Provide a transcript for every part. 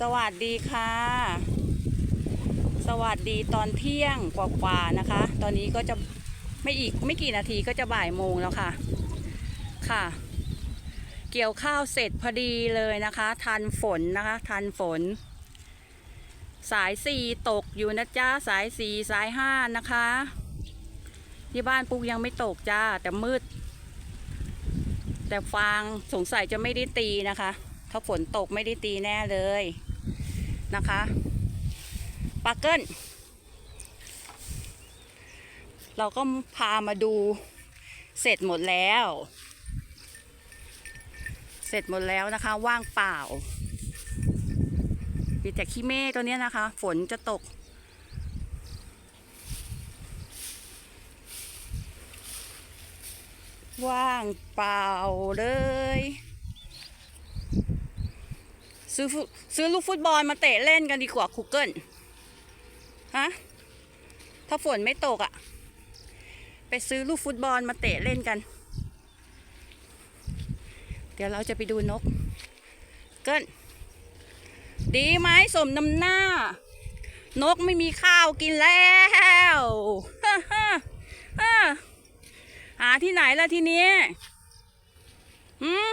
สวัสดีค่ะ สวัสดีตอนเที่ยงกว่าๆนะคะ ตอนนี้ก็จะไม่อีกไม่กี่นาทีก็จะบ่ายโมงแล้วค่ะ ค่ะ เกี่ยวข้าวเสร็จพอดีเลยนะคะ ทันฝนนะคะ ทันฝน สายสี่ตกอยู่นะจ๊ะสายสี่สายห้านะคะ ที่บ้านปุ๊กยังไม่ตกจ้าแต่มืด แต่ฟางสงสัยจะไม่ได้ตีนะคะ ถ้าฝนตกไม่ได้ตีแน่เลยนะคะปาเกิลเราก็พามาดูเสร็จหมดแล้ว เสร็จหมดแล้วนะคะ ว่างเปล่ามีแต่ขี้เมฆตัวนี้นะคะ ฝนจะตก ว่างเปล่าเลย ซื้อซื้อลูกฟุตบอลมาเตะเล่นกันดีกว่าคูเกิลฮะถ้าฝนไม่ตกอะ่ะ ไปซื้อลูกฟุตบอลมาเตะเล่นกัน เดี๋ยวเราจะไปดูนก เกิลดีไหมสมน้ำหน้า นกไม่มีข้าวกินแล้วหาที่ไหนล่ะทีนี้หืม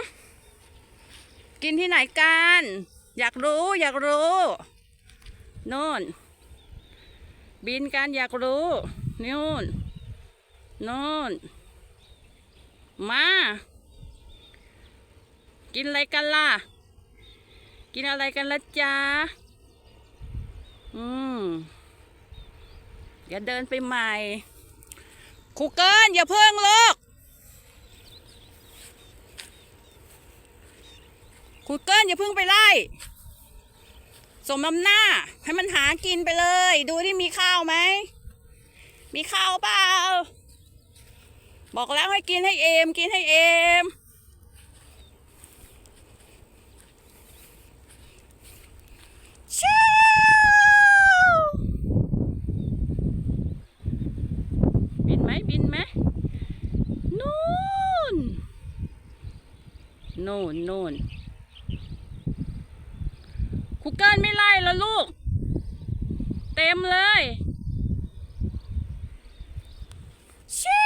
กินที่ไหนกัน อยากรู้อยากรู้โน่น บินกันอยากรู้นู่นโน่น มา กินอะไรกันล่ะ กินอะไรกันละจ๊ะอืมเดี๋ยวเดินไปใหม่ครูเกิลอย่าเพิ่งลูก คุณเกิ้ลอย่าเพิ่งไปไล่สมน้ำหน้า ให้มันหากินไปเลย ดูที่มีข้าวไหม มีข้าวเปล่า บอกแล้วให้กินให้เอม กินให้เอม ชิวบินไหมบินไหมนู่นโน่นโน่น คุกเกิลไม่ไล่แล้วลูก เต็มเลยชิ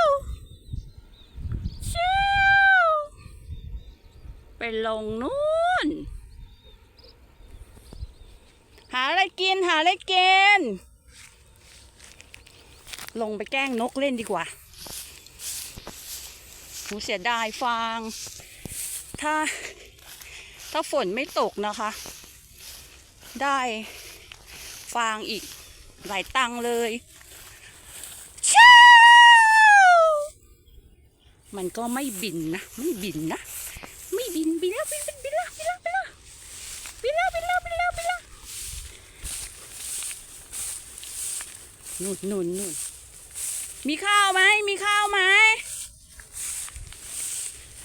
วชิวไปลงนู่น หาอะไรกินหาอะไรกินลงไปแกล้งนกเล่นดีกว่าหนูเสียดายฟาง ถ้า ถ้าฝนไม่ตกนะคะ ได้ฟางอีกหลายตังเลยชมันก็ไม่บินนะ ไม่บินนะ ไม่บินบินแล้วบินบินบินแล้วบินแล้วบินแล้วบินแล้วบินแล้วบินแล้วบินแล้วนู่นนู่นนู่นมีข้าวไหมมีข้าวไหม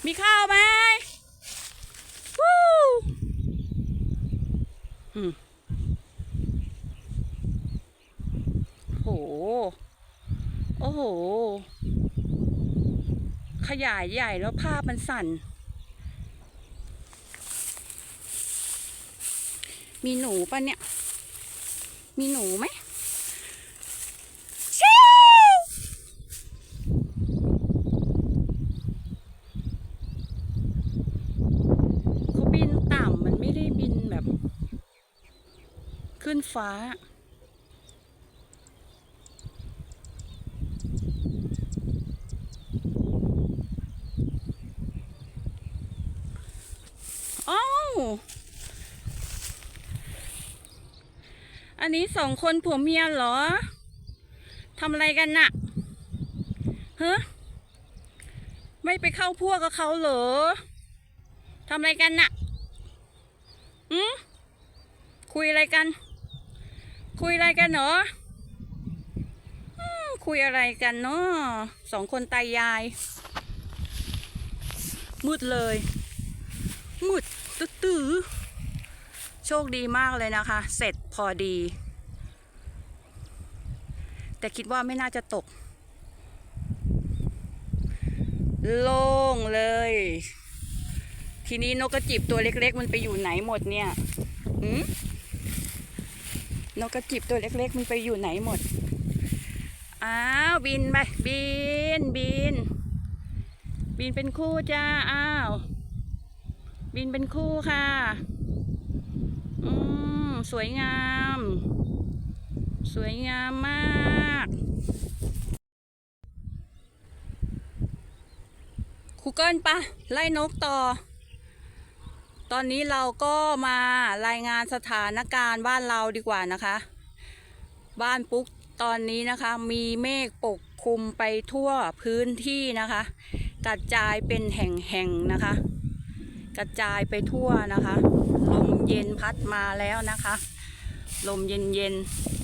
มีข้าวไหม วู้อืม โห โอ้โห ขยายใหญ่แล้วภาพมันสั่น มีหนูปะเนี่ย มีหนูไหมชิว เขาบินต่ำมันไม่ได้บินแบบ ขึ้น ฟ้า อ้าว อันนี้สองคนผัวเมียเหรอ ทำอะไรกันน่ะฮะไม่ไปเข้าพวกกับเขาเหรอ ทำอะไรกันน่ะอืมคุยอะไรกัน คุยอะไรกันเหรออืมคุยอะไรกันเนาะสองคนตายายมืดเลยมืดตื้อๆโชคดีมากเลยนะคะ เสร็จพอดี แต่คิดว่าไม่น่าจะตก โล่งเลย ทีนี้นกกระจิบตัวเล็กๆ มันไปอยู่ไหนหมดเนี่ยหืม นกกระจิบตัวเล็กๆ มันไปอยู่ไหนหมด อ้าวบินไปบินบิน บินเป็นคู่จ้า อ้าว บินเป็นคู่ค่ะ อืมสวยงาม สวยงามมากครูเกิลปะไล่นกต่อ ตอนนี้เราก็มารายงานสถานการณ์บ้านเราดีกว่านะคะ บ้านปุ๊กตอนนี้นะคะมีเมฆปกคลุมไปทั่วพื้นที่นะคะ กระจายเป็นแห่งๆนะคะ กระจายไปทั่วนะคะ ลมเย็นพัดมาแล้วนะคะ ลมเย็นๆ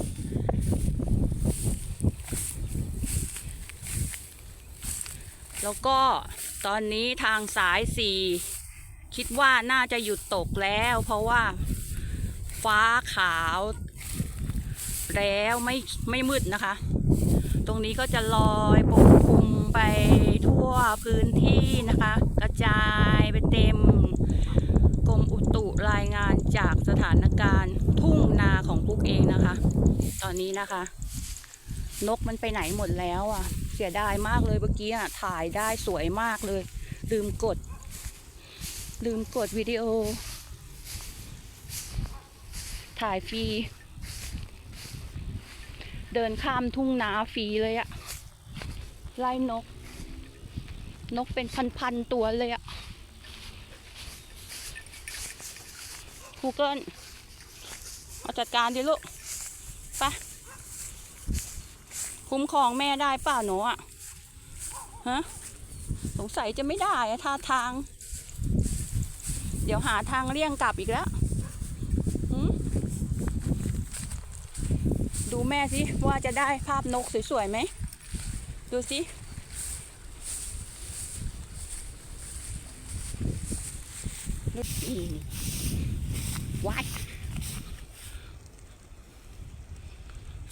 แล้วก็ตอนนี้ทางสายสี่ คิดว่าน่าจะหยุดตกแล้ว เพราะว่าฟ้าขาว แล้วไม่ไม่มืดนะคะ ตรงนี้ก็จะลอยปกคลุมไปทั่วพื้นที่นะคะ กระจายไปเต็มกรมอุตุรายงานจากสถานการณ์ทุ่งนาของปุ๊กเองนะคะ ตอนนี้นะคะ นกมันไปไหนหมดแล้วอะ เสียดายมากเลยเมื่อกี้อะถ่ายได้สวยมากเลย ลืมกด ลืมกดวิดีโอ ถ่ายฟรี เดินข้ามทุ่งนาฟรีเลยอะไล่นก นกเป็นพันๆตัวเลยอะคูเกิลเอาจัดการดิลูกไปคุ้มครองแม่ได้ป่าหนูอะฮะ สงสัยจะไม่ได้อะท่าทาง เดี๋ยวหาทางเลี่ยงกลับอีกแล้ว ดูแม่สิว่าจะได้ภาพนกสวยๆไหม ดูสิดูสิว้าย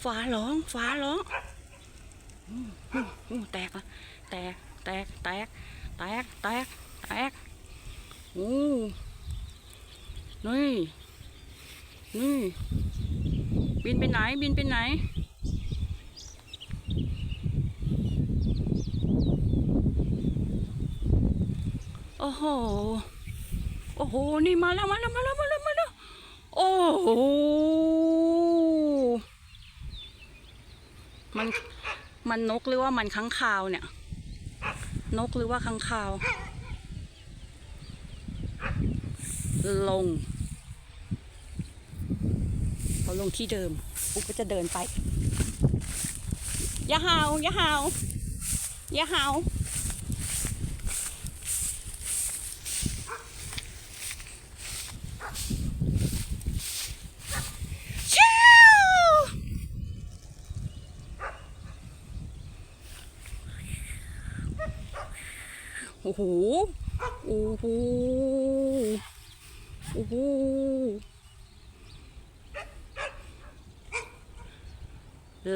ฟ้าร้องฟ้าร้องแตกละแตกแตกแตกแตกแตกแตก โอ้นี่ นี่ บินไปไหน บินไปไหน โอ้โห โอ้โห นี่มาแล้ว มาแล้ว มาแล้ว มาแล้ว มาแล้ว โอ้โห มัน มันนกหรือว่ามันค้างคาวเนี่ย นกหรือว่าค้างคาว ลงเขาลงที่เดิมปุ๊กก็จะเดินไป อย่าเห่าอย่าเห่าอย่าเห่าชิวโอ้โห โอ้โห โอ้โห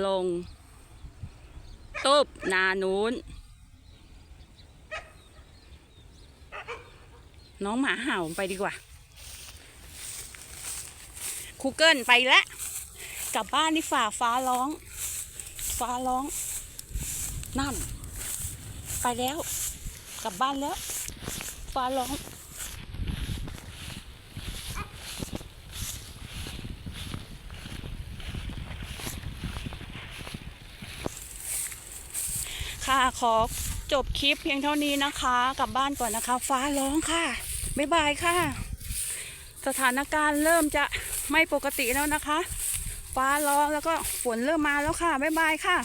ลงตุบนานู้นน้องหมาเห่าไปดีกว่าคูเกิลไปแล้ว กลับบ้านที่ฝ่าฟ้าร้อง ฟ้าร้อง นั่น ไปแล้ว กลับบ้านแล้ว ฟ้าร้อง ค่ะขอจบคลิปเพียงเท่านี้นะคะกลับบ้านก่อนนะคะ ฟ้าร้องค่ะ บ๊ายบายค่ะ สถานการณ์เริ่มจะไม่ปกติแล้วนะคะ ฟ้าร้องแล้วก็ฝนเริ่มมาแล้วค่ะ บ๊ายบายค่ะ